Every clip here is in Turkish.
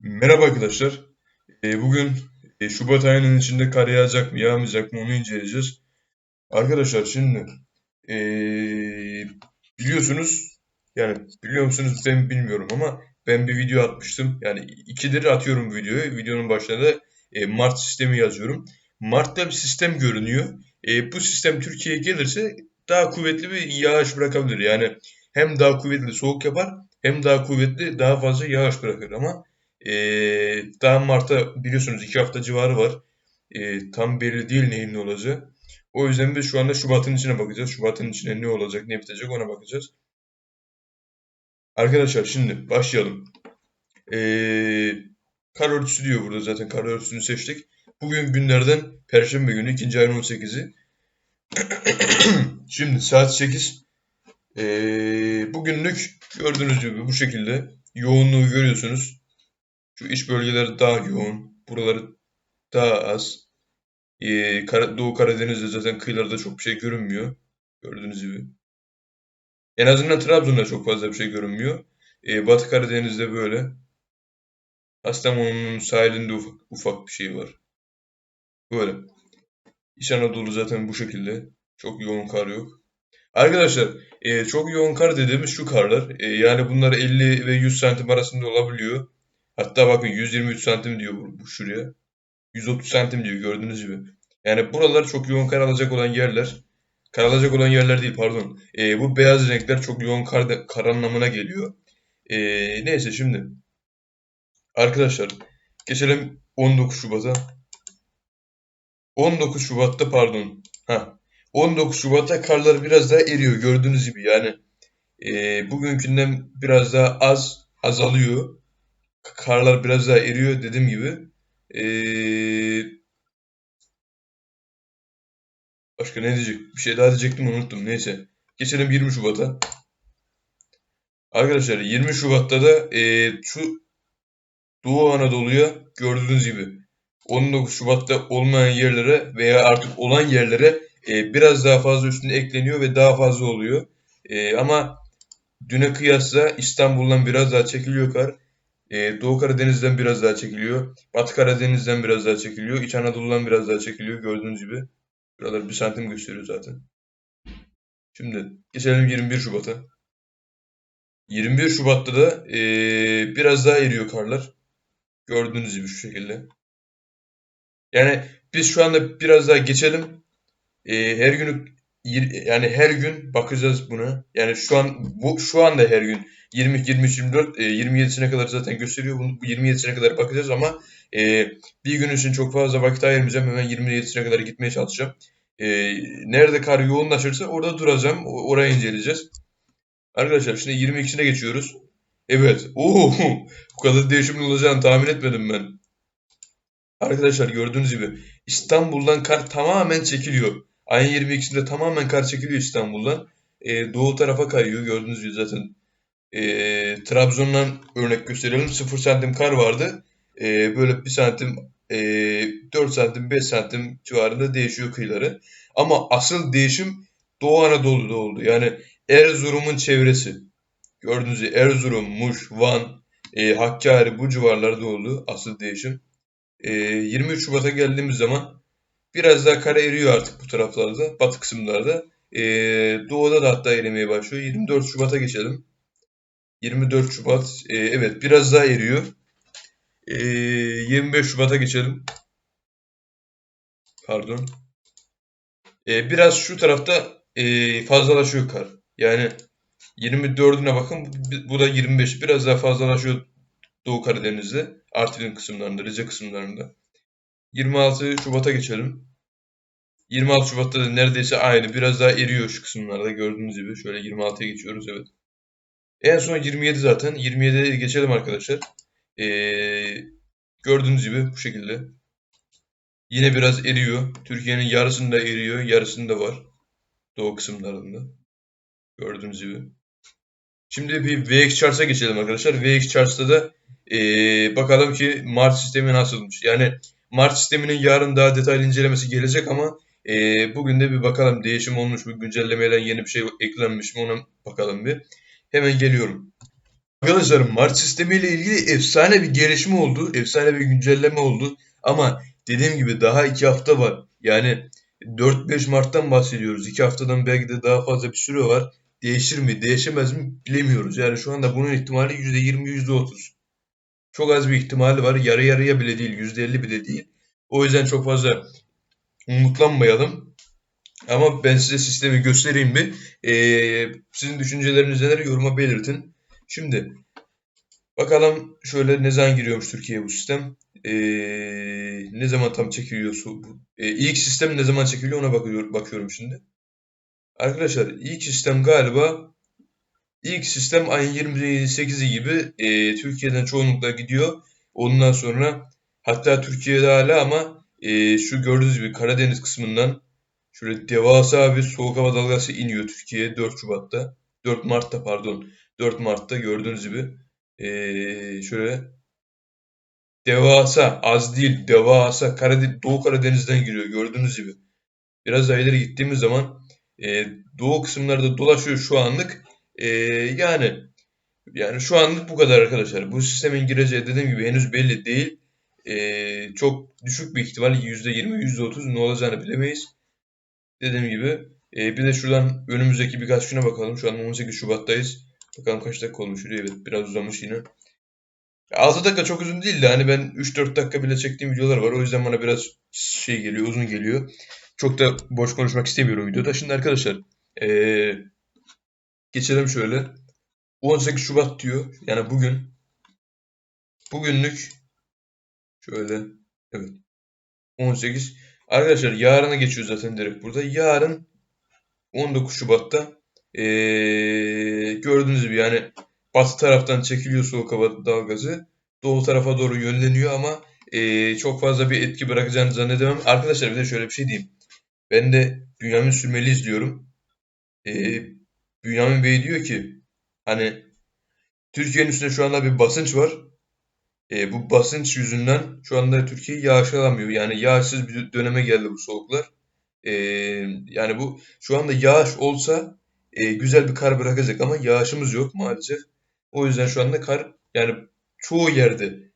Merhaba arkadaşlar. Ee, bugün e, Şubat ayının içinde kar yağacak mı, yağmayacak mı onu inceleyeceğiz. Arkadaşlar şimdi e, biliyorsunuz yani biliyor musunuz ben bilmiyorum ama ben bir video atmıştım. Yani ikidir atıyorum videoyu. Videonun başında da e, Mart sistemi yazıyorum. Mart'ta bir sistem görünüyor. Bu sistem Türkiye'ye gelirse daha kuvvetli bir yağış bırakabilir. Yani hem daha kuvvetli soğuk yapar hem daha kuvvetli daha fazla yağış bırakır ama ee, daha Mart'a biliyorsunuz iki hafta civarı var. Ee, tam belli değil neyin ne olacağı. O yüzden biz şu anda Şubat'ın içine bakacağız. Şubat'ın içine ne olacak, ne bitecek ona bakacağız. Arkadaşlar şimdi başlayalım. Ee, kar örtüsü diyor burada zaten kar örtüsünü seçtik. Bugün günlerden Perşembe günü 2. ayın 18'i. şimdi saat 8. Ee, bugünlük gördüğünüz gibi bu şekilde yoğunluğu görüyorsunuz. Şu iç bölgeler daha yoğun. Buraları daha az. Ee, Doğu Karadeniz'de zaten kıyılarda çok bir şey görünmüyor. Gördüğünüz gibi. En azından Trabzon'da çok fazla bir şey görünmüyor. Ee, Batı Karadeniz'de böyle. Kastamonu'nun sahilinde ufak, ufak bir şey var. Böyle. İç Anadolu zaten bu şekilde. Çok yoğun kar yok. Arkadaşlar e, çok yoğun kar dediğimiz şu karlar. E, yani bunlar 50 ve 100 santim arasında olabiliyor. Hatta bakın 123 santim diyor bu, şuraya. 130 santim diyor gördüğünüz gibi. Yani buralar çok yoğun kar alacak olan yerler. Kar alacak olan yerler değil pardon. E, bu beyaz renkler çok yoğun kar, kar anlamına geliyor. E, neyse şimdi. Arkadaşlar geçelim 19 Şubat'a. 19 Şubat'ta pardon. Ha. 19 Şubat'ta karlar biraz daha eriyor gördüğünüz gibi yani. E, bugünkünden biraz daha az azalıyor karlar biraz daha eriyor dediğim gibi. Ee, başka ne diyecek? Bir şey daha diyecektim unuttum. Neyse. Geçelim 20 Şubat'a. Arkadaşlar 20 Şubat'ta da e, şu Doğu Anadolu'ya gördüğünüz gibi 19 Şubat'ta olmayan yerlere veya artık olan yerlere e, biraz daha fazla üstüne ekleniyor ve daha fazla oluyor. E, ama düne kıyasla İstanbul'dan biraz daha çekiliyor kar. Ee, Doğu Karadeniz'den biraz daha çekiliyor. Batı Karadeniz'den biraz daha çekiliyor. İç Anadolu'dan biraz daha çekiliyor. Gördüğünüz gibi. Buralar bir santim gösteriyor zaten. Şimdi geçelim 21 Şubat'a. 21 Şubat'ta da ee, biraz daha eriyor karlar. Gördüğünüz gibi şu şekilde. Yani biz şu anda biraz daha geçelim. E, her gün yani her gün bakacağız buna. Yani şu an bu şu anda her gün 20 23 24 e, 27'sine kadar zaten gösteriyor. Bunu bu 27'sine kadar bakacağız ama e, bir gün için çok fazla vakit ayırmayacağım. Hemen 27'sine kadar gitmeye çalışacağım. E, nerede kar yoğunlaşırsa orada duracağım. Orayı inceleyeceğiz. Arkadaşlar şimdi 22'sine geçiyoruz. Evet. Oo, bu kadar değişimin olacağını tahmin etmedim ben. Arkadaşlar gördüğünüz gibi İstanbul'dan kar tamamen çekiliyor. Ayın 22'sinde tamamen kar çekiliyor İstanbul'dan. E, doğu tarafa kayıyor. Gördüğünüz gibi zaten e, Trabzon'dan örnek gösterelim. 0 santim kar vardı. E, böyle 1 santim, e, 4 santim, 5 santim civarında değişiyor kıyıları. Ama asıl değişim Doğu Anadolu'da oldu. Yani Erzurum'un çevresi. Gördüğünüz gibi Erzurum, Muş, Van, e, Hakkari bu civarlarda oldu asıl değişim. E, 23 Şubat'a geldiğimiz zaman Biraz daha kara eriyor artık bu taraflarda, batı kısımlarda. Ee, doğuda da hatta erimeye başlıyor. 24 Şubat'a geçelim. 24 Şubat, e, evet biraz daha eriyor. E, ee, 25 Şubat'a geçelim. Pardon. E, biraz şu tarafta e, fazlalaşıyor kar. Yani 24'üne bakın bu da 25. Biraz daha fazlalaşıyor Doğu Karadeniz'de. Artvin kısımlarında, Rize kısımlarında. 26 Şubat'a geçelim. 26 Şubat'ta da neredeyse aynı. Biraz daha eriyor şu kısımlarda gördüğünüz gibi. Şöyle 26'ya geçiyoruz evet. En son 27 zaten. 27'ye geçelim arkadaşlar. Ee, gördüğünüz gibi bu şekilde. Yine biraz eriyor. Türkiye'nin yarısında eriyor. Yarısında var. Doğu kısımlarında. Gördüğünüz gibi. Şimdi bir VX Charts'a geçelim arkadaşlar. VX Charts'ta da ee, bakalım ki Mart sistemi nasılmış. Yani Mart sisteminin yarın daha detaylı incelemesi gelecek ama e, bugün de bir bakalım değişim olmuş mu, güncellemeyle yeni bir şey eklenmiş mi ona bakalım bir. Hemen geliyorum. Arkadaşlar Mart sistemiyle ilgili efsane bir gelişme oldu. Efsane bir güncelleme oldu. Ama dediğim gibi daha 2 hafta var. Yani 4-5 Mart'tan bahsediyoruz. 2 haftadan belki de daha fazla bir süre var. Değişir mi, değişemez mi bilemiyoruz. Yani şu anda bunun ihtimali %20, %30. Çok az bir ihtimali var. Yarı yarıya bile değil, %50 bile değil. O yüzden çok fazla umutlanmayalım. Ama ben size sistemi göstereyim bir. Ee, sizin düşünceleriniz neler yoruma belirtin. Şimdi bakalım şöyle ne zaman giriyormuş Türkiye'ye bu sistem. Ee, ne zaman tam çekiliyor su? Ee, ilk sistem ne zaman çekiliyor ona bakıyor, bakıyorum şimdi. Arkadaşlar ilk sistem galiba ilk sistem ayın 28'i gibi e, Türkiye'den çoğunlukla gidiyor. Ondan sonra hatta Türkiye'de hala ama e, şu gördüğünüz gibi Karadeniz kısmından şöyle devasa bir soğuk hava dalgası iniyor Türkiye'ye 4 Şubat'ta. 4 Mart'ta pardon. 4 Mart'ta gördüğünüz gibi e, şöyle devasa az değil devasa Karadeniz, Doğu Karadeniz'den giriyor gördüğünüz gibi. Biraz daha ileri gittiğimiz zaman e, doğu kısımlarda dolaşıyor şu anlık. E, yani yani şu anlık bu kadar arkadaşlar. Bu sistemin gireceği dediğim gibi henüz belli değil. E, çok düşük bir ihtimal %20, %30 ne olacağını bilemeyiz. Dediğim gibi. E, bir de şuradan önümüzdeki birkaç güne bakalım. Şu an 18 Şubat'tayız. Bakalım kaç dakika olmuş. Evet biraz uzamış yine. 6 dakika çok uzun değil de hani ben 3-4 dakika bile çektiğim videolar var. O yüzden bana biraz şey geliyor, uzun geliyor. Çok da boş konuşmak istemiyorum videoda. Şimdi arkadaşlar ee, geçelim şöyle. 18 Şubat diyor. Yani bugün bugünlük şöyle evet 18 arkadaşlar yarına geçiyor zaten direkt burada. Yarın 19 Şubat'ta ee, gördüğünüz gibi yani batı taraftan çekiliyor soğuk hava dalgası. Doğu tarafa doğru yönleniyor ama e, çok fazla bir etki bırakacağını zannedemem. Arkadaşlar bir de şöyle bir şey diyeyim. Ben de Bünyamin Sürmeli izliyorum. E, Bünyamin Bey diyor ki hani Türkiye'nin üstünde şu anda bir basınç var. E, bu basınç yüzünden şu anda Türkiye yağış alamıyor. Yani yağışsız bir döneme geldi bu soğuklar. E, yani bu şu anda yağış olsa e, güzel bir kar bırakacak ama yağışımız yok maalesef. O yüzden şu anda kar yani çoğu yerde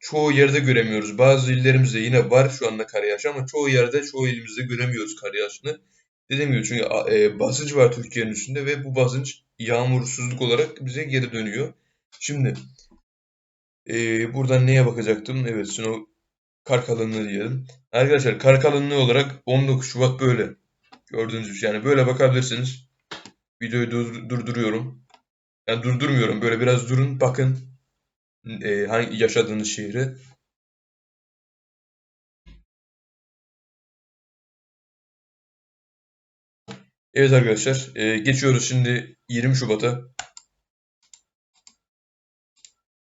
çoğu yerde göremiyoruz. Bazı illerimizde yine var şu anda kar yağışı ama çoğu yerde çoğu ilimizde göremiyoruz kar yağışını. Gibi çünkü e, basınç var Türkiye'nin üstünde ve bu basınç yağmursuzluk olarak bize geri dönüyor. Şimdi e, buradan neye bakacaktım? Evet snow kar kalınlığı diyelim. Arkadaşlar kar kalınlığı olarak 19 Şubat böyle. Gördüğünüz gibi yani böyle bakabilirsiniz. Videoyu dur durduruyorum. Yani durdurmuyorum. Böyle biraz durun bakın e, hangi yaşadığınız şehri. Evet arkadaşlar e, geçiyoruz şimdi 20 Şubat'a.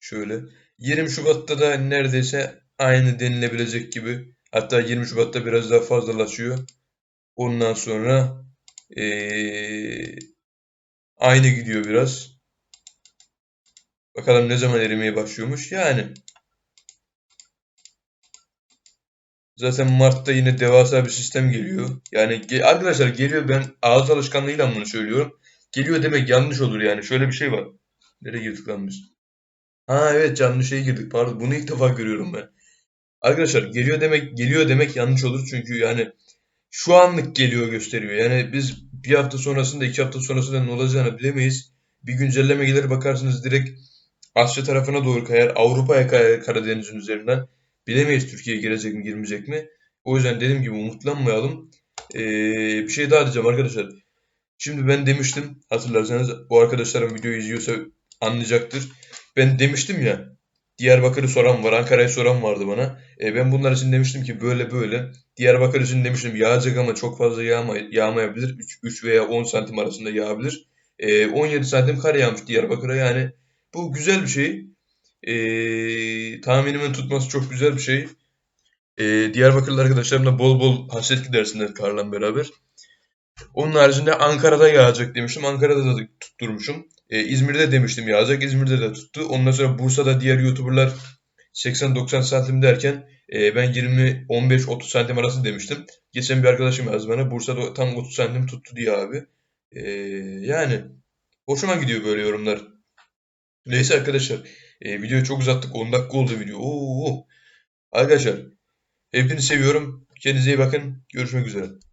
Şöyle. 20 Şubat'ta da neredeyse aynı denilebilecek gibi. Hatta 20 Şubat'ta biraz daha fazlalaşıyor. Ondan sonra ee, aynı gidiyor biraz. Bakalım ne zaman erimeye başlıyormuş. Yani zaten Mart'ta yine devasa bir sistem geliyor. Yani ge arkadaşlar geliyor ben ağız alışkanlığıyla bunu söylüyorum. Geliyor demek yanlış olur yani. Şöyle bir şey var. Nereye girdik lan biz? Ha evet canlı şeye girdik pardon. Bunu ilk defa görüyorum ben. Arkadaşlar geliyor demek geliyor demek yanlış olur çünkü yani şu anlık geliyor gösteriyor. Yani biz bir hafta sonrasında iki hafta sonrasında ne olacağını bilemeyiz. Bir güncelleme gelir bakarsınız direkt Asya tarafına doğru kayar. Avrupa'ya kayar Karadeniz'in üzerinden. Bilemeyiz Türkiye'ye girecek mi girmeyecek mi. O yüzden dediğim gibi umutlanmayalım. Ee, bir şey daha diyeceğim arkadaşlar. Şimdi ben demiştim hatırlarsanız bu arkadaşlarım videoyu izliyorsa anlayacaktır. Ben demiştim ya Diyarbakır'ı soran var, Ankara'yı soran vardı bana. E, ben bunlar için demiştim ki böyle böyle. Diyarbakır için demiştim yağacak ama çok fazla yağma, yağmayabilir. 3, 3 veya 10 santim arasında yağabilir. E, 17 santim kar yağmış Diyarbakır'a yani. Bu güzel bir şey. E, tahminimin tutması çok güzel bir şey. E, Diyarbakırlı arkadaşlarımla bol bol hasret gidersinler karla beraber. Onun haricinde Ankara'da yağacak demiştim. Ankara'da da tutturmuşum. Ee, İzmir'de demiştim yağacak. İzmir'de de tuttu. Ondan sonra Bursa'da diğer YouTuber'lar 80-90 santim derken e, ben 20-15-30 santim arası demiştim. Geçen bir arkadaşım yazdı bana. Bursa'da tam 30 santim tuttu diye abi. E, yani hoşuma gidiyor böyle yorumlar. Neyse arkadaşlar. E, videoyu çok uzattık. 10 dakika oldu video. Oo. Arkadaşlar. Hepinizi seviyorum. Kendinize iyi bakın. Görüşmek üzere.